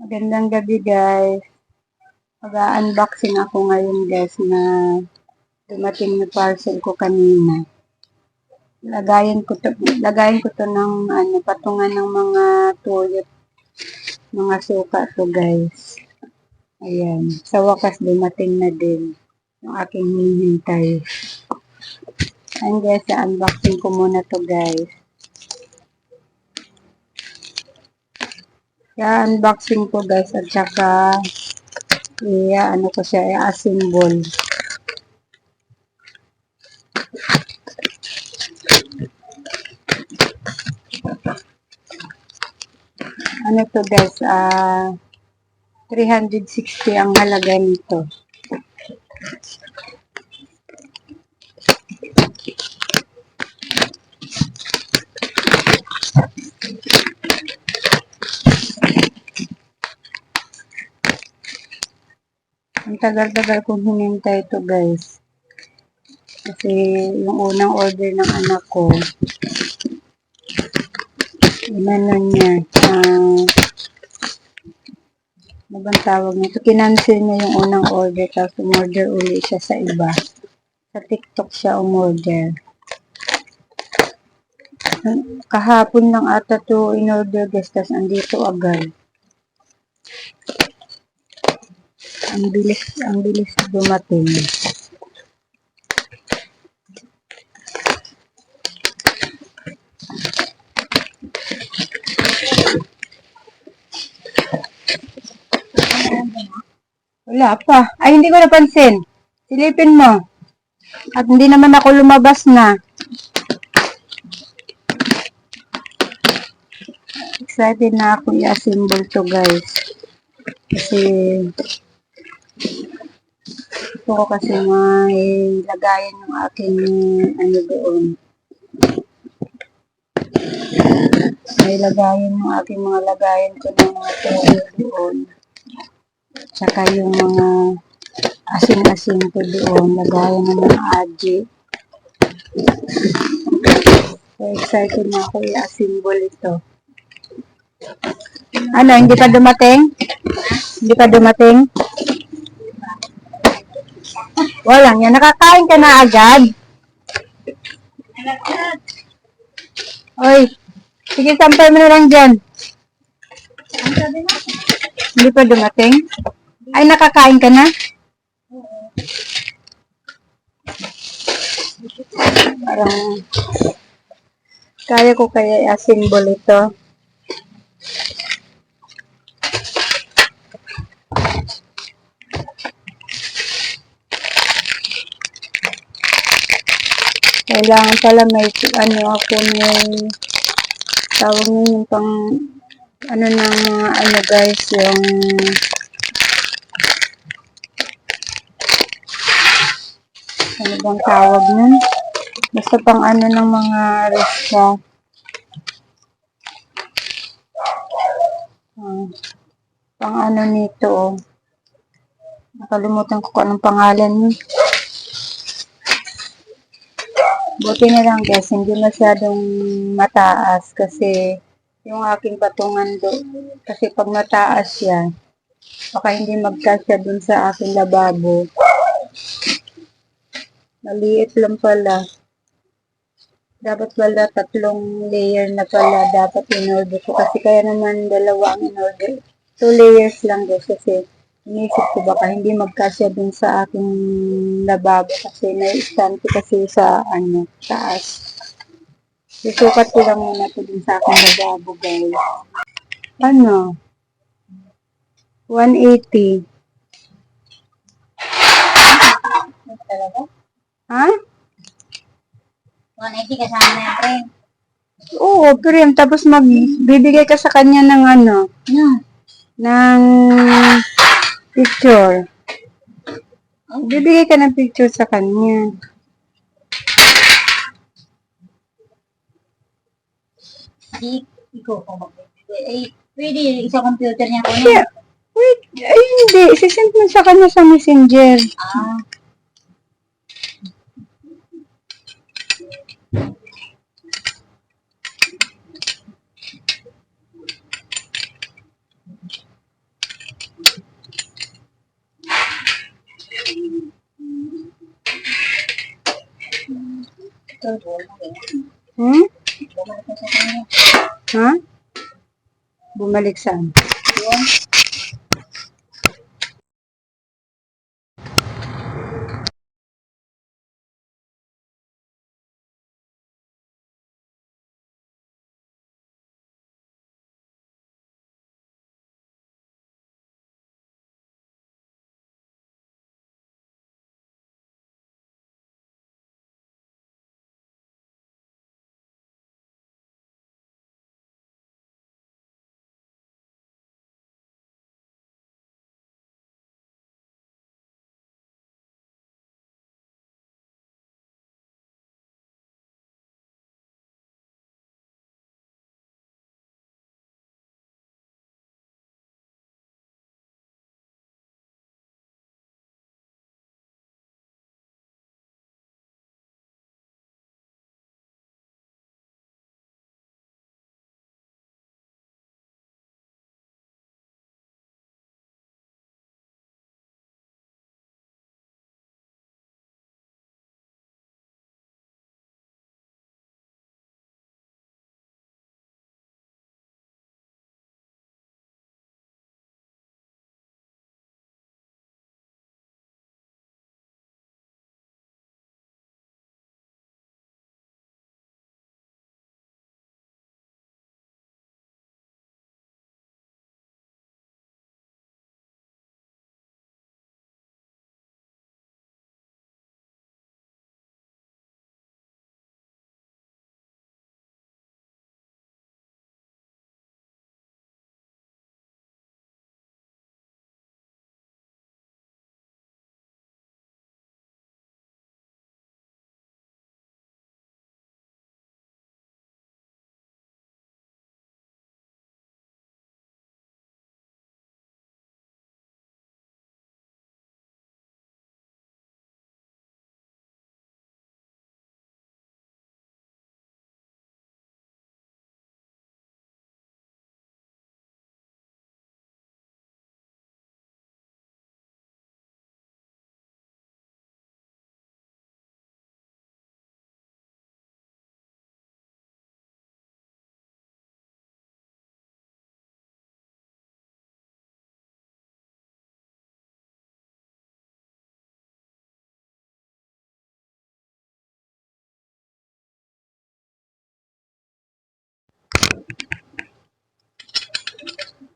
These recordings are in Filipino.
Magandang gabi guys. Mag-unboxing ako ngayon guys na dumating na parcel ko kanina. Lagayan ko to, lagayan ko to ng ano, patungan ng mga tuyot, mga suka to guys. Ayan. Sa wakas dumating na din yung aking hinihintay. Ayan guys, unboxing ko muna to guys. Kaya unboxing ko guys at saka iya ano ko siya i-assemble. Ano to guys, ah 360 ang halaga nito. Ang tagal-tagal kong hinintay ito guys. Kasi yung unang order ng anak ko, inano niya, ano bang tawag nito? Kinancel niya yung unang order tapos umorder uli siya sa iba. Sa TikTok siya umorder. Kahapon lang ata to in-order guys, tapos andito agad. Ang bilis, ang bilis dumating. Wala pa. Ay, hindi ko napansin. Silipin mo. At hindi naman ako lumabas na. Excited na ako i-assemble to guys. Kasi ko kasi may lagayan ng aking ano doon. May lagayan ng aking mga lagayan ko ng mga toyo doon. Tsaka yung mga asin-asin ko doon. Lagayan ng mga aji. So excited na ako i-assemble ito. Ano, hindi pa dumating? Hindi pa dumating? Walang yan. Nakakain ka na agad? Oy, sige, sampay mo na lang dyan. Hindi pa dumating? Ay, nakakain ka na? Parang kaya ko kaya i-assemble ito. Kailangan pala may ano ako may tawag nyo yung pang ano ng mga ano guys yung ano bang tawag nun? Basta pang ano ng mga resya. Ah, pang ano nito oh. Nakalimutan ko kung anong pangalan nun. Buti na lang guys, hindi masyadong mataas kasi yung aking patungan do kasi pag mataas yan, baka hindi magkasya dun sa aking lababo. Maliit lang pala. Dapat pala tatlong layer na pala dapat in-order ko kasi kaya naman dalawa ang in-order. Two layers lang guys kasi inisip ko baka hindi magkasya dun sa aking lababo kasi na-stand ko kasi sa ano, taas. Isukat ko lang muna ito dun sa aking lababo guys. Ano? 180. Talaga? Ha? 180 kasama na yung frame. Oo, Prim. Tapos magbibigay ka sa kanya ng ano, Ano? ng picture. Bibigay ka ng picture sa kanya. Di, ikaw kung magbibigay. Eh, pwede sa computer niya ko Yeah. Wait, ay hindi. Isisend mo sa kanya sa messenger. Ah, Hmm? Ha? Bumalik saan? Doon.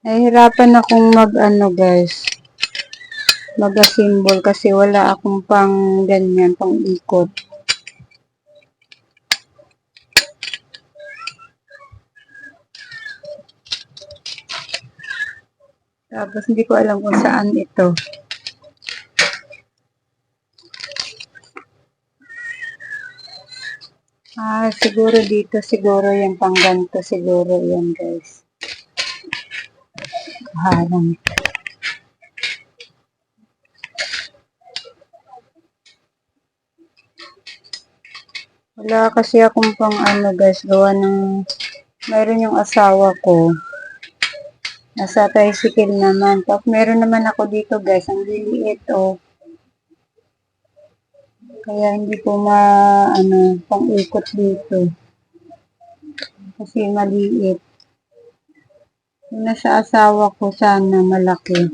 Nahihirapan akong mag ano guys. Mag-assemble kasi wala akong pang ganyan, pang ikot. Tapos hindi ko alam kung saan ito. Ah, siguro dito siguro yung pang ganito siguro yan guys. Kahalang. Wala kasi akong pang ano guys, gawa ng mayroon yung asawa ko. Nasa tricycle naman. Tapos meron naman ako dito guys, ang liliit oh. Kaya hindi ko ma ano, pang ikot dito. Kasi maliit. Yung nasa asawa ko sana malaki.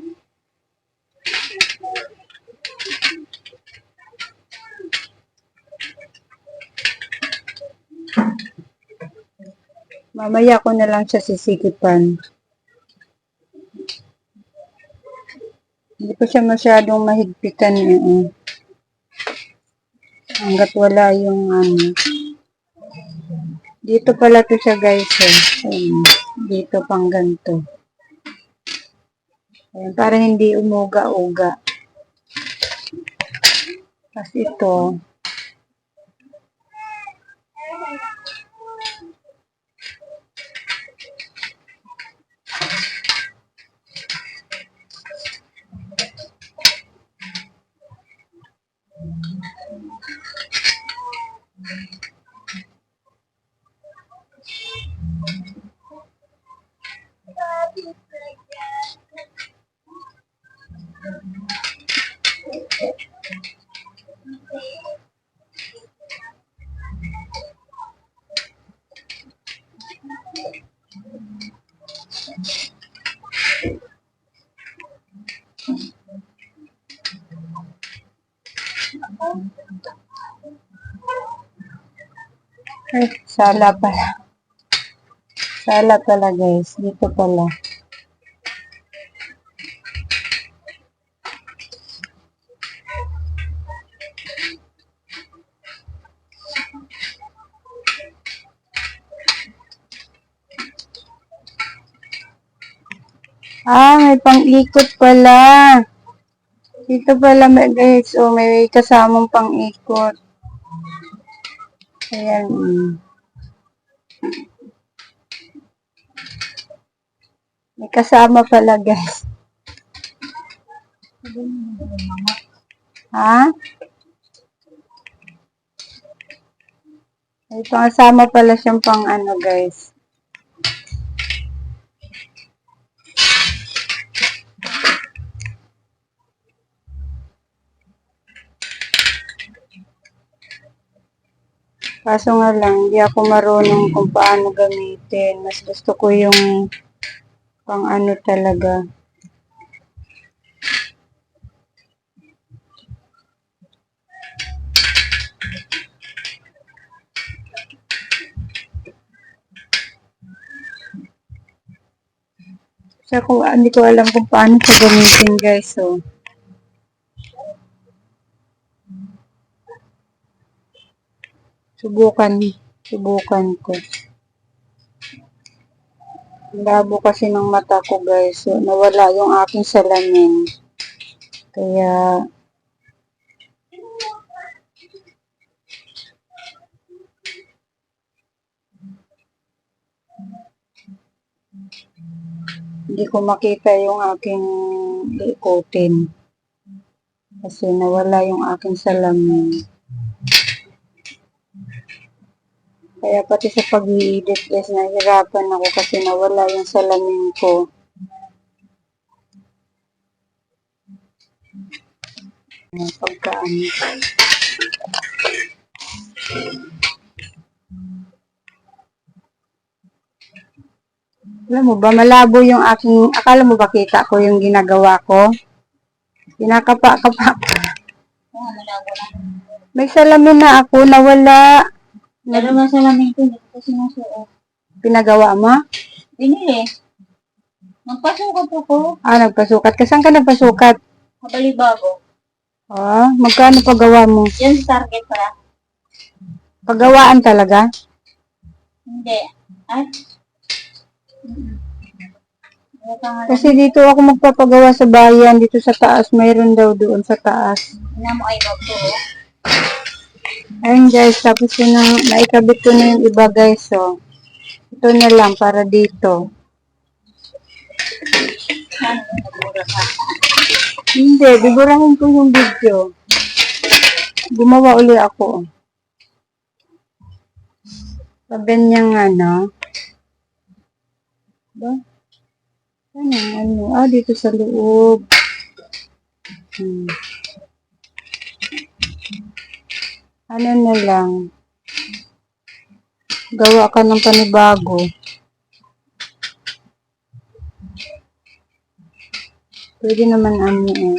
Mamaya ko na lang siya sisikipan. Hindi ko siya masyadong mahigpitan eh. oh. Hanggat wala yung ano. Dito pala to siya guys. Eh. Ayan. Dito pang ganito. Ayan, para hindi umuga-uga. Tapos ito. Sala pala. Sala pala guys. Dito pala. Ah, may pang-ikot pala. Dito pala guys. Oh, may kasamang pang-ikot. Ayan. May kasama pala guys. Ha? May kasama pala siyang pang ano guys. Kaso nga lang, hindi ako marunong kung paano gamitin. Mas gusto ko yung pang ano talaga. Kasi kung hindi ko alam kung paano siya gamitin guys. So, subukan, subukan ko. Labo kasi ng mata ko guys. So, nawala yung aking salamin. Kaya, hindi ko makita yung aking ikotin. Kasi nawala yung aking salamin. Kaya pati sa pag-i-edit guys, nahihirapan ako kasi nawala yung salamin ko. Ayan, Pagkaano. Alam mo ba, malabo yung aking, akala mo ba kita ko yung ginagawa ko? Kinakapa-kapa. May salamin na ako, nawala. Pero nasa lamin ko, hindi ko sinusuot. Pinagawa mo? Binili. Magpasukat ako. Ah, nagpasukat. Kasan ka nagpasukat? Kabalibago. Ah, magkano paggawa mo? Yan sa target para. Paggawaan talaga? Hindi. Ay. Ka nga. Kasi dito ako magpapagawa sa bayan, dito sa taas, mayroon daw doon sa taas. Ina mo ay bago. Ayun guys, tapos yun na, naikabit ko na yung iba guys, so. Ito na lang, para dito. Hindi, biburahin ko yung video. Gumawa uli ako. Sabi niyang ano. Ba? Ano, ano? Ah, dito sa loob. Hmm. Ano na lang. Gawa ka ng panibago. Pwede naman ano eh.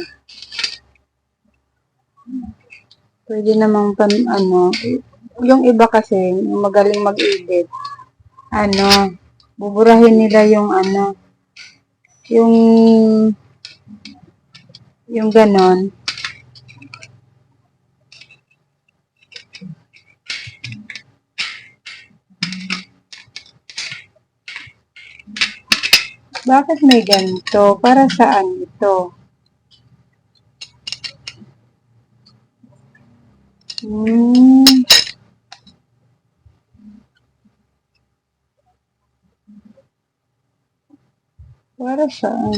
Pwede namang pan, ano, yung iba kasi, magaling mag-edit, ano, buburahin nila yung ano, yung, yung ganon. Bakit may ganito? Para saan ito? Hmm. Para saan?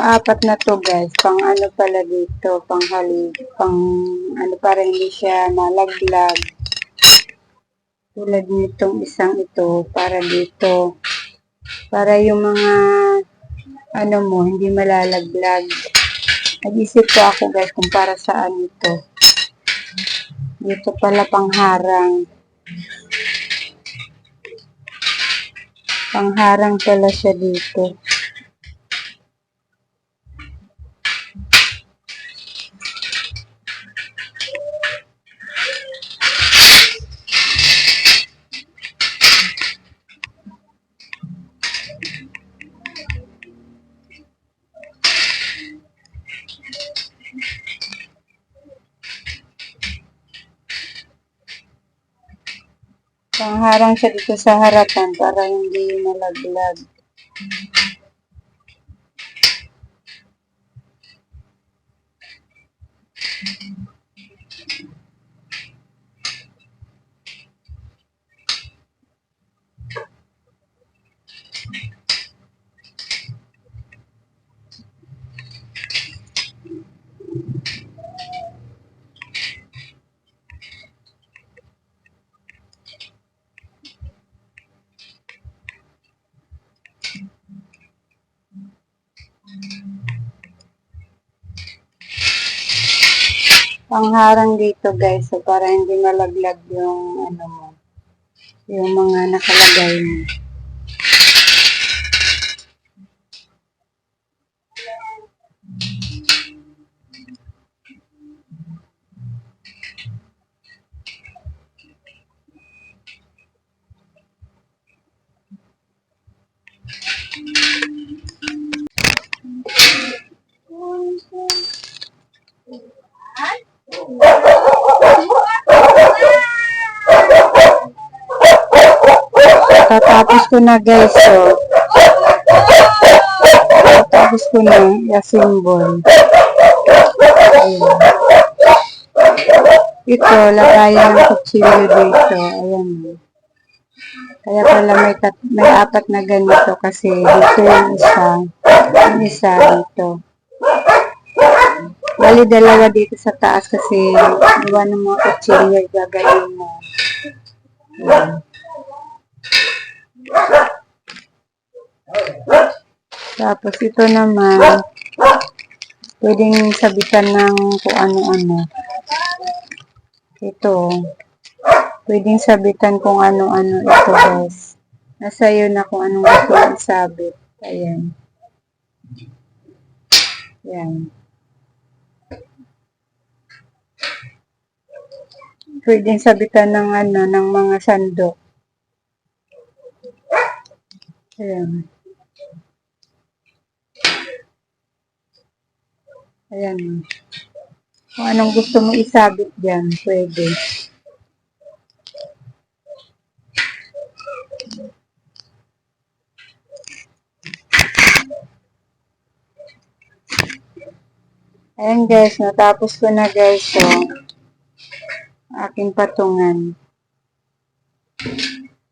Itong apat na to guys, pang ano pala dito, pang halid, pang ano para hindi siya nalaglag. Tulad nitong isang ito, para dito. Para yung mga ano mo, hindi malalaglag. Nag-isip ko ako guys kung para saan ito. Dito pala pangharang. Pangharang pala siya dito. Pangharang siya dito sa harapan para hindi malaglag. Pangharang dito guys, so para hindi malaglag yung ano mo, yung mga nakalagay mo. Ko na guys, so. Tatapos ko na symbol. Ayan. Ito, lagayan ng kutsilyo dito. Ayan. Kaya pala may, tat may apat na ganito kasi dito yung isa. Yung isa dito. Bali dalawa dito sa taas kasi iwan ng mga kutsilyo gagayin mo. Ayan. Tapos ito naman, pwedeng sabitan ng kung ano-ano. Ito, pwedeng sabitan kung ano-ano ito guys. Nasa iyo na kung anong gusto mong isabit. Ayan. Ayan. Pwedeng sabitan ng ano, ng mga sandok. Ayan. Ayan. Kung anong gusto mo isabit dyan, pwede. Ayan guys, natapos ko na guys. So, aking patungan.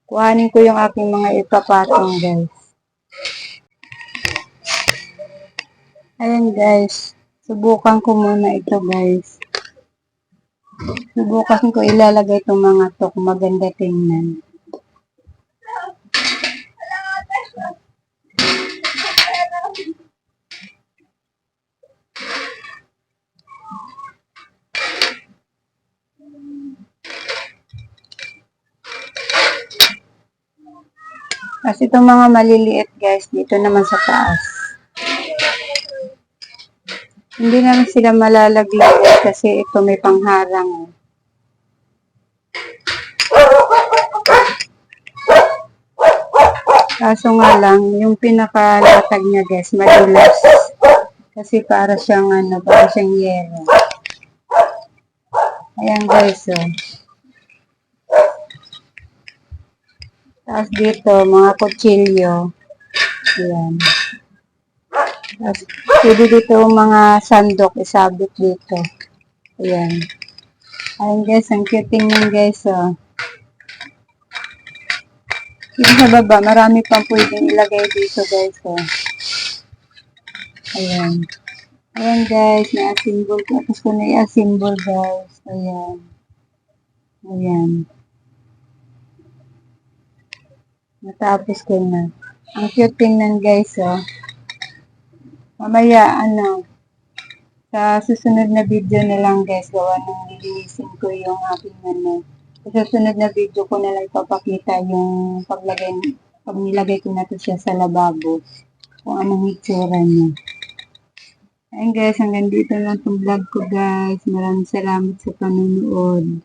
Kuhanin ko yung aking mga ipapatong guys. Ayan guys. Subukan ko muna ito guys. Subukan ko ilalagay itong mga to kung maganda tingnan. Kasi itong mga maliliit guys, dito naman sa taas. Hindi naman sila malalaglag eh, kasi ito may pangharang. Eh. Kaso nga lang, yung pinakalatag niya guys, madulas. Kasi para siyang ano, para siyang yero. Ayan guys, oh. Tapos dito, mga kutsilyo. Ayan. Tapos, pwede dito mga sandok isabit dito. Ayan. Ayan guys, ang cute tingnan guys, oh. Dito sa baba, marami pang pwedeng ilagay dito guys, oh. Ayan. Ayan guys, asimbol. Tapos ko na i-asimbol guys. Ayan. Ayan. Natapos ko na. Ang cute tingnan guys, oh. Mamaya, ano, sa susunod na video na lang guys, gawa nang lilinisin ko yung aking ano. Sa susunod na video ko na lang ipapakita yung paglagay, pag nilagay ko na to siya sa lababo. Kung anong itsura niya. Ayun guys, hanggang dito lang itong vlog ko guys. Maraming salamat sa panonood.